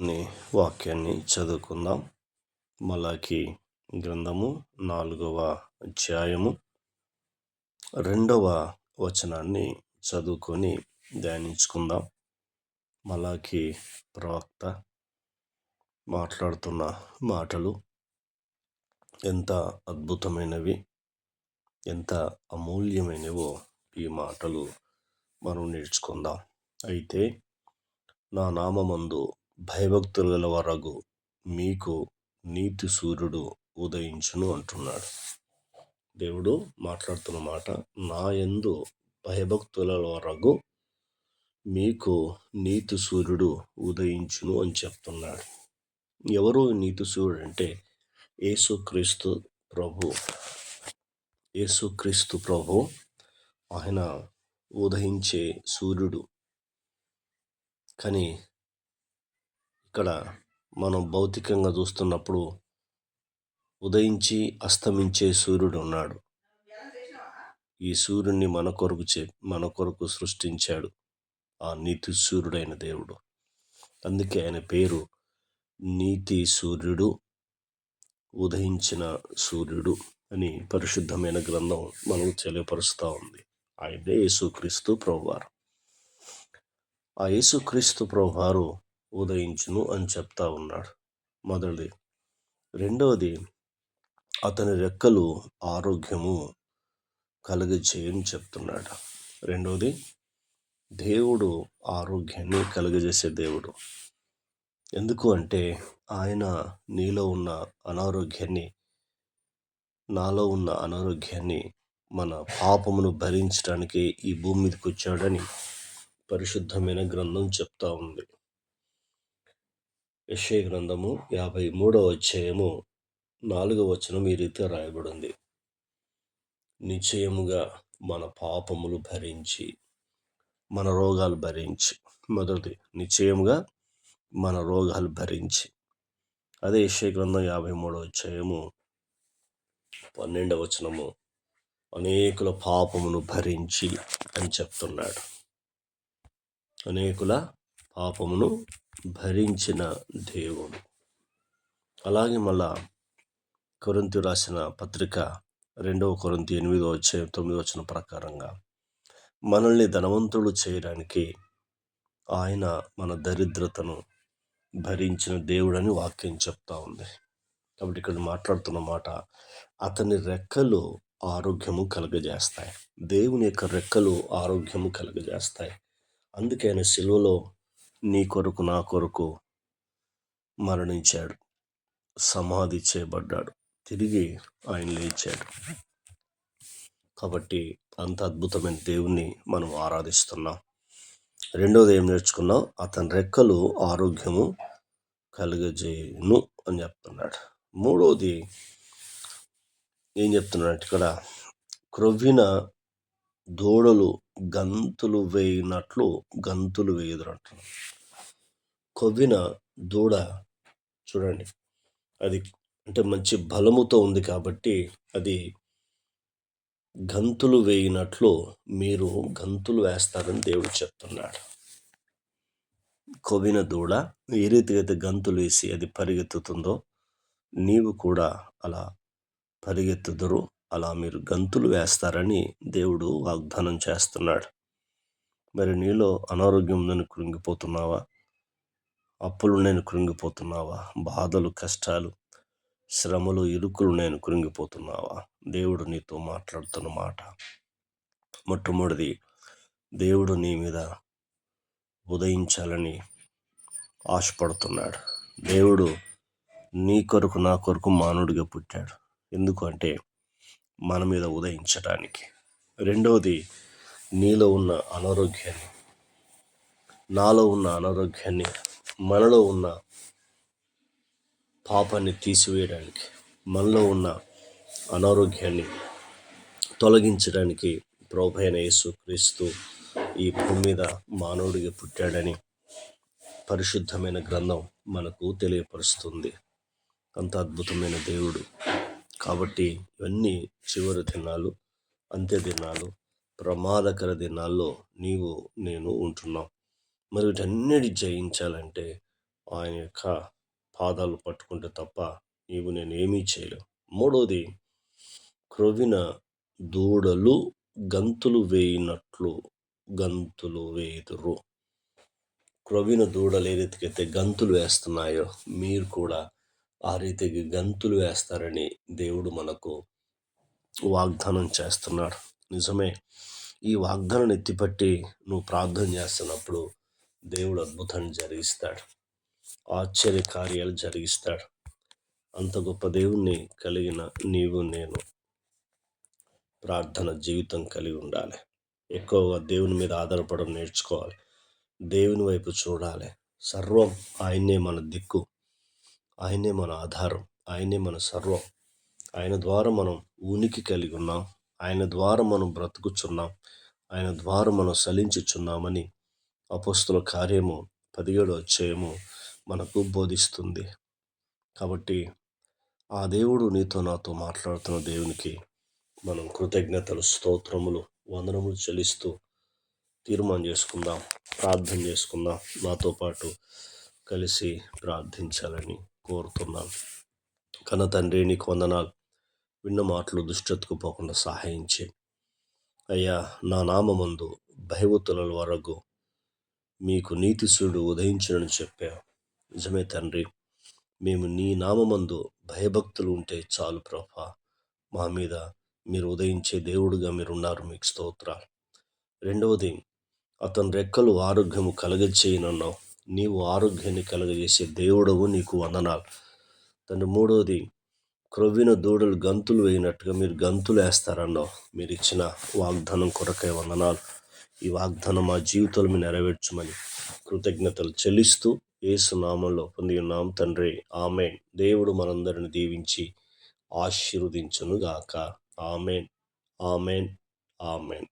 ని వాక్యాన్ని చదువుకుందాం. మలాకి గ్రంథము నాలుగవ అధ్యాయము. రెండవ వచనాన్ని చదువుకొని ధ్యానించుకుందాం. మలాకి ప్రవక్త మాట్లాడుతున్న మాటలు ఎంత అద్భుతమైనవి ఎంత అమూల్యమైనవో ఈ మాటలు మనం నేర్చుకుందాం. అయితే నా నామందు భయభక్తులు గల వరగు మీకు నీతి సూర్యుడు ఉదయించును అంటున్నాడు. దేవుడు మాట్లాడుతున్న మాట నా యందు భయభక్తుల వరగు మీకు నీతి సూర్యుడు ఉదయించును అని చెప్తున్నాడు. ఎవరు నీతి సూర్యుడు అంటే యేసుక్రీస్తు ప్రభు. యేసుక్రీస్తు ప్రభు ఆయన ఉదయించే సూర్యుడు. కానీ ఇక్కడ మనం భౌతికంగా చూస్తున్నప్పుడు ఉదయించి అస్తమించే సూర్యుడు ఉన్నాడు. ఈ సూర్యుడిని మన కొరకు చే మన కొరకు సృష్టించాడు ఆ నీతి సూర్యుడైన దేవుడు. అందుకే ఆయన పేరు నీతి సూర్యుడు ఉదయించిన సూర్యుడు అని పరిశుద్ధమైన గ్రంథం మనకు తెలియపరుస్తూ ఉంది. ఆయనే యేసుక్రీస్తు ప్రభువారు. ఆ యేసుక్రీస్తు ప్రభువారు ఉదయించును అని చెప్తా ఉన్నాడు. మొదటిది. రెండవది అతని రెక్కలు ఆరోగ్యము కలుగజేయని చెప్తున్నాడు. రెండవది దేవుడు ఆరోగ్యాన్ని కలుగజేసే దేవుడు. ఎందుకు అంటే ఆయన నీలో ఉన్న అనారోగ్యాన్ని నాలో ఉన్న అనారోగ్యాన్ని మన పాపమును భరించడానికి ఈ భూమి మీదకి వచ్చాడని పరిశుద్ధమైన గ్రంథం చెప్తా ఉంది. యశ్వ గ్రంథము యాభై మూడవ అధ్యాయము నాలుగవ వచనం ఈ రీతిగా రాయబడింది. నిశ్చయముగా మన పాపములు భరించి మన రోగాలు భరించి మొదటి నిశ్చయముగా మన రోగాలు భరించి. అదే యశ్వ గ్రంథం యాభై మూడవ అధ్యాయము పన్నెండవ వచనము. అనేకుల పాపమును భరించి అని చెప్తున్నాడు. అనేకుల పాపమును భరించిన దేవుడు. అలాగే మళ్ళా కొరింతి రాసిన పత్రిక రెండవ కొరింతి ఎనిమిదో వచ్చే తొమ్మిదో వచ్చిన ప్రకారంగా మనల్ని ధనవంతులు చేయడానికి ఆయన మన దరిద్రతను భరించిన దేవుడని వాక్యం చెప్తా ఉంది. కాబట్టి ఇక్కడ మాట్లాడుతున్న మాట అతని రెక్కలు ఆరోగ్యము కలుగజేస్తాయి. దేవుని యొక్క రెక్కలు ఆరోగ్యము కలుగజేస్తాయి. అందుకే ఆయన సిలువలో నీ కొరకు నా కొరకు మరణించాడు. సమాధి చేయబడ్డాడు. తిరిగి ఆయన లేచాడు. కాబట్టి అంత అద్భుతమైన దేవుణ్ణి మనం ఆరాధిస్తున్నాం. రెండోది ఏం నేర్చుకున్నాం? అతని రెక్కలు ఆరోగ్యము కలుగజేయును అని చెప్తున్నాడు. మూడోది ఏం చెప్తున్నాడు ఇక్కడ క్రొవ్విన దూడలు గంతులు వేయినట్లు గంతులు వేయదురు అంటున్నాడు కొవ్విన దూడ చూడండి అది అంటే మంచి బలముతో ఉంది కాబట్టి అది గంతులు వేయినట్లు మీరు గంతులు వేస్తారని దేవుడు చెప్తున్నాడు. కొవ్విన దూడ ఏ రీతిగా అయితే గంతులు వేసి అది పరిగెత్తుతుందో నీవు కూడా అలా పరిగెత్తుదురు. అలా మీరు గంతులు వేస్తారని దేవుడు వాగ్దానం చేస్తున్నాడు. మరి నీలో అనారోగ్యం ఉందని కృంగిపోతున్నావా? అప్పులు నేను కృంగిపోతున్నావా? బాధలు కష్టాలు శ్రమలు ఇరుకులు నేను కృంగిపోతున్నావా? దేవుడు నీతో మాట్లాడుతున్న మాట మొట్టమొదటిది దేవుడు నీ మీద ఉదయించాలని ఆశపడుతున్నాడు. దేవుడు నీ కొరకు నా కొరకు మానవుడిగా పుట్టాడు. ఎందుకంటే మన మీద ఉదయించడానికి రెండవది నీలో ఉన్న అనారోగ్యాన్ని నాలో ఉన్న అనారోగ్యాన్ని మనలో ఉన్న పాపాన్ని తీసివేయడానికి మనలో ఉన్న అనారోగ్యాన్ని తొలగించడానికి ప్రభైన యేసు క్రీస్తు ఈ భూమి మీద మానవుడిగా పుట్టాడని పరిశుద్ధమైన గ్రంథం మనకు తెలియపరుస్తుంది. అంత అద్భుతమైన దేవుడు కాబట్టి ఇవన్నీ చివరి దినాలు అంత్య దినాలు ప్రమాదకర దినాల్లో నీవు నేను ఉంటున్నాం. మరి వీటన్నిటి జయించాలంటే ఆయన యొక్క పాదాలు పట్టుకుంటే తప్ప నీవు నేను ఏమీ చేయలేవు మూడవది క్రొవిన దూడలు గంతులు వేయినట్లు గంతులు వేయుదురు. క్రొవిన దూడలు ఏదైతే గంతులు వేస్తున్నాయో మీరు కూడా ఆ రీతికి గంతులు వేస్తారని దేవుడు మనకు వాగ్దానం చేస్తున్నాడు. నిజమే ఈ వాగ్దానం ఎత్తిపట్టి నువ్వు ప్రార్థన చేస్తున్నప్పుడు దేవుడు అద్భుతాన్ని జరిగిస్తాడు. ఆశ్చర్య కార్యాలు జరిగిస్తాడు. అంత గొప్ప దేవుణ్ణి కలిగిన నీవు నేను ప్రార్థన జీవితం కలిగి ఉండాలి. ఎక్కువగా దేవుని మీద ఆధారపడడం నేర్చుకోవాలి. దేవుని వైపు చూడాలి. సర్వం ఆయనే మన దిక్కు. ఆయనే మన ఆధారం ఆయనే మన సర్వం. ఆయన ద్వారా మనం ఉనికి కలిగి ఉన్నాం ఆయన ద్వారా మనం బ్రతుకుచున్నాం ఆయన ద్వారా మనం సలించుచున్నామని అపస్తుల కార్యము పదిహేడు అధ్యాయము మనకు బోధిస్తుంది. కాబట్టి ఆ దేవుడు నీతో నాతో మాట్లాడుతున్న దేవునికి మనం కృతజ్ఞతలు స్తోత్రములు వందనములు చెల్లిస్తూ తీర్మానం చేసుకుందాం ప్రార్థన చేసుకుందాం నాతో పాటు కలిసి ప్రార్థించాలని కోరుతున్నాను. కన్న తండ్రి నీకు వందనాలు. విన్న మాటలు దుష్టతకు పోకుండా సహాయించి. అయ్యా నా నామందు భయవతుల వరకు మీకు నీతిశుడు ఉదయించునని చెప్పా నిజమే తండ్రి మేము నీ నామందు భయభక్తులు ఉంటే చాలు ప్రభా. మా మీద మీరు ఉదయించే దేవుడుగా మీరు ఉన్నారు మీకు స్తోత్రాలు. రెండవది అతని రెక్కలు ఆరోగ్యము కలగచేయనన్నావు నీవు ఆరోగ్యాన్ని కలగజేసే దేవుడవు నీకు వందనాలు. తండ్రి మూడవది క్రొవ్విన దూడలు గంతులు వేయినట్టుగా మీరు గంతులు వేస్తారన్నావు. మీరు ఇచ్చిన వాగ్దానం కొరకై వందనాలు. ఈ వాగ్దానం మా జీవితంలో మీరు నెరవేర్చమని కృతజ్ఞతలు చెల్లిస్తూ ఏసునామంలో పొంది ఉన్నాం తండ్రి. ఆమె దేవుడు మనందరిని దీవించి ఆశీర్వదించునుగాక. ఆమెన్. ఆమెన్. ఆమెన్.